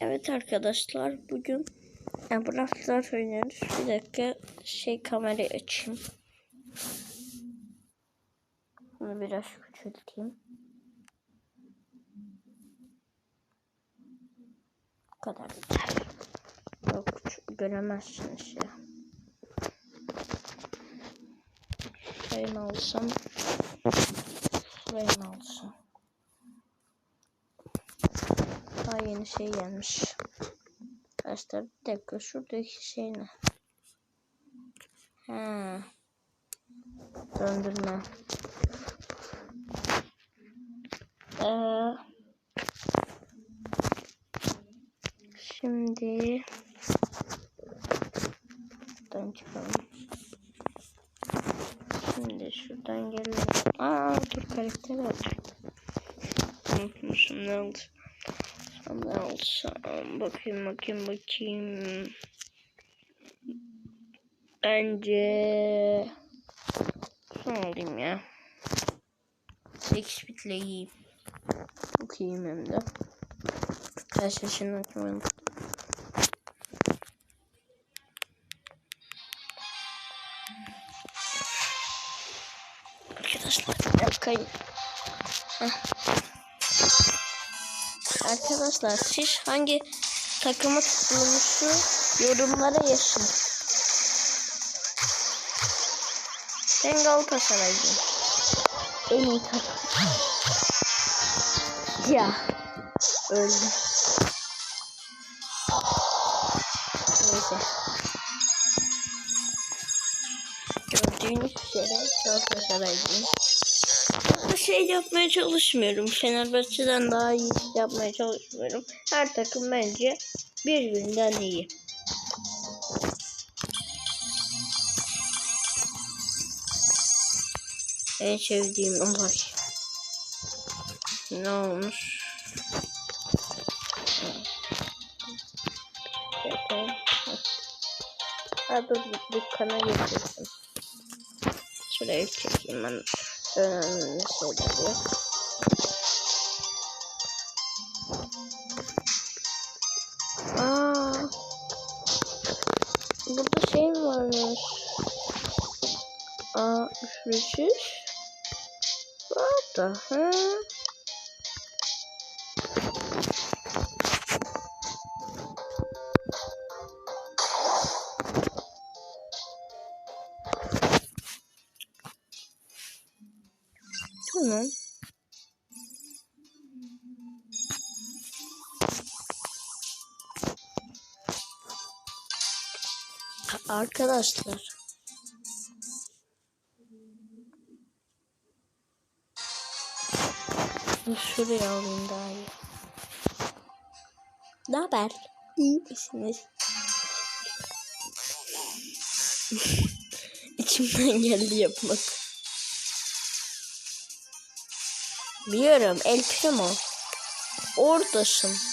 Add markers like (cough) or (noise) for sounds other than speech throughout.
Evet arkadaşlar bugün yani oynuyoruz. Bir dakika şey kamerayı açayım. Bunu biraz küçülteyim. Bu kadar yeter. Yok göremezsiniz ya. Mı alsam? Mı alsam? Daha yeni şey gelmiş. Arkadaşlar bir dakika şuradaki şey ne? Ha. Döndürme. Ee, şimdi buradan çıkalım. Şimdi şuradan gelelim. Aa dur karakter alacağım. Unutmuşum ne oldu? Ne alsam bakayım bakayım bakayım. Bence son alayım ya. X bitle yiyeyim. Çok iyiyim hem de. Her şey şimdi açmayalım. Arkadaşlar. Heh. Arkadaşlar siz hangi takımı tuttuğunuzu yorumlara yazın. Ben Galatasaraylıyım. En iyi takım. Ya. Öldüm. Neyse. Gördüğünüz üzere Galatasaraylıyım. Şey yapmaya çalışmıyorum. Fenerbahçe'den daha iyi yapmaya çalışmıyorum. Her takım bence birbirinden iyi. En sevdiğim olay. Ne olmuş? Ha dur dükkana getirdim. Şuraya çekeyim ben önemli şeyleri. Aa, burada şey mi varmış? Aa, üflüsüz. Var da. Ha. Arkadaşlar. Şuraya alayım daha iyi. Ne haber? İyi misiniz? (laughs) İçimden geldi yapmak. Biliyorum El Primo. Oradasın.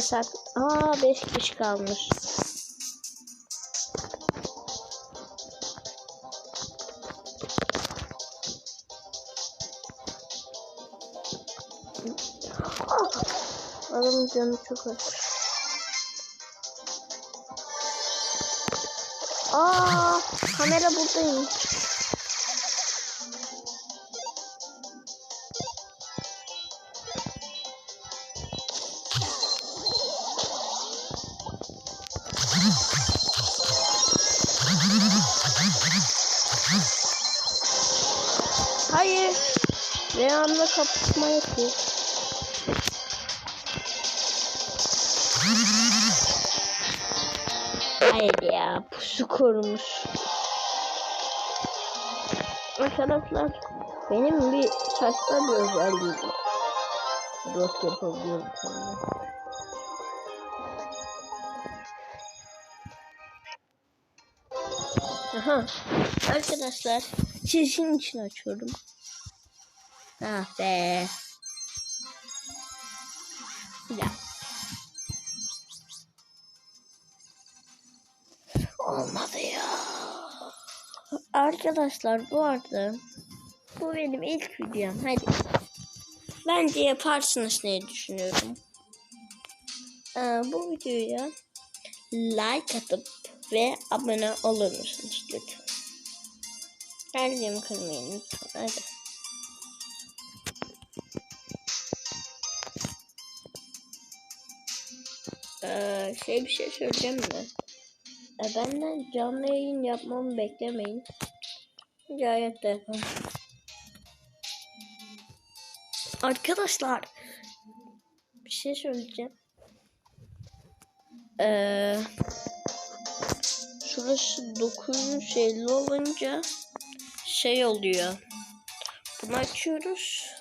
Şarkı. Aa 5 kişi kalmış. Adamın canı çok az. Aa, kamera buradayım. Hayır. Reyhan'la kapışma yapıyor. Hayır ya pusu korumuş. Arkadaşlar benim bir saçta bir özelliğim var. Dost yapabiliyorum sanırım. Aha. Arkadaşlar sizin için açıyorum. Ah be. Ya. Olmadı ya. Arkadaşlar bu arada bu benim ilk videom. Hadi. Bence yaparsınız diye düşünüyorum. Ee, bu videoya like atıp ve abone olur musunuz lütfen? Kalbimi kırmayın lütfen. Hadi. Ee, şey bir şey söyleyeceğim mi? E, benden canlı yayın yapmamı beklemeyin. Gayet de. Arkadaşlar bir şey söyleyeceğim. Ee, şurası 950 olunca şey oluyor. Bunu açıyoruz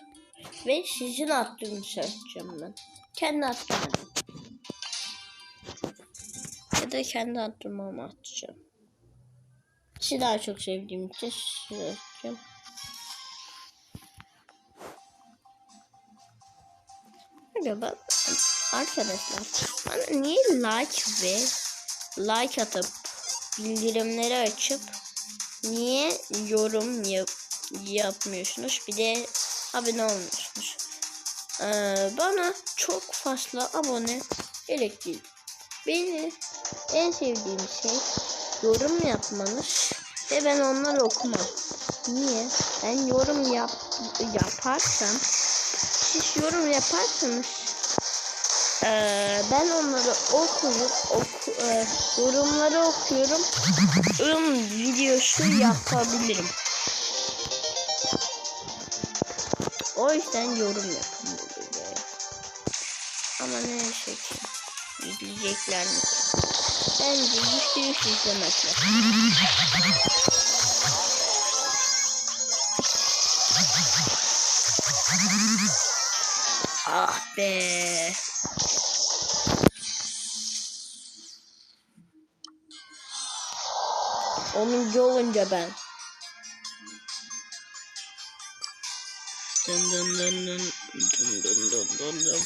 ve sizin attığınızı söyleyeceğim ben. Kendi attığımı. Ya da kendi attırmamı atacağım. Sizi daha çok sevdiğim için size atacağım. Acaba arkadaşlar bana niye like ve like atıp bildirimleri açıp niye yorum yap yapmıyorsunuz bir de abone olmuyorsunuz. Ee, bana çok fazla abone gerek değil. Beni en sevdiğim şey yorum yapmanız ve ben onları okumam. Niye? Ben yorum yap yaparsam siz yorum yaparsanız eee, ben onları okuyup oku, eee, yorumları okuyorum. Yorum videosu yapabilirim. O yüzden yorum yapın bu. Ama ne ki? İzleyecekler mi? Bence yüzde yüz izlemezler. Ah be. Onuncu olunca ben. Dın dın dın dın dın dın dın dın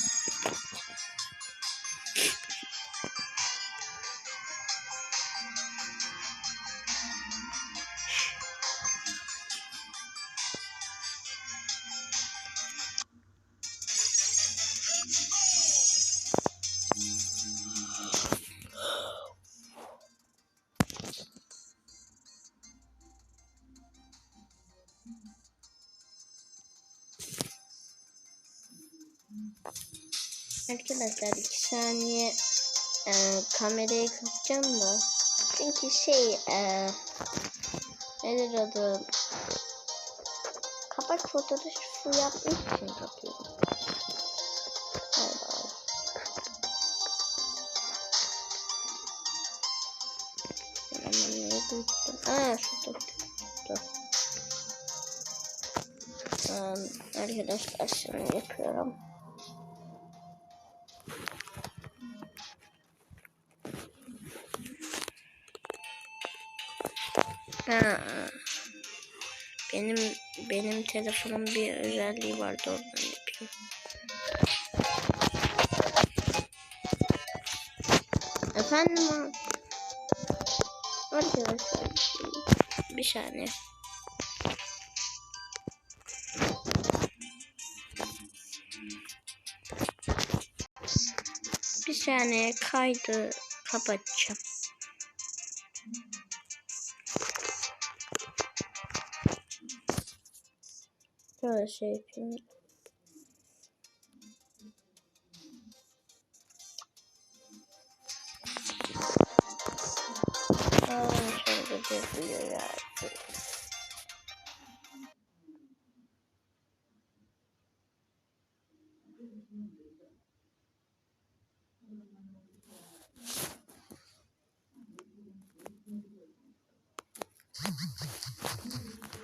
Arkadaşlar iki saniye e, kamerayı kapatacağım da çünkü şey e, nedir adı kapak fotoğrafı yapmak için unuttum. Aa şurada. Dur. Tamam, arkadaşlar şimdi yapıyorum. Benim telefonum bir özelliği vardı oradan yapayım. Efendim? Arkadaşlar bir saniye. Bir saniye kaydı kapatacağım. Şöyle şey yapayım. Aa, şöyle geziyor ya.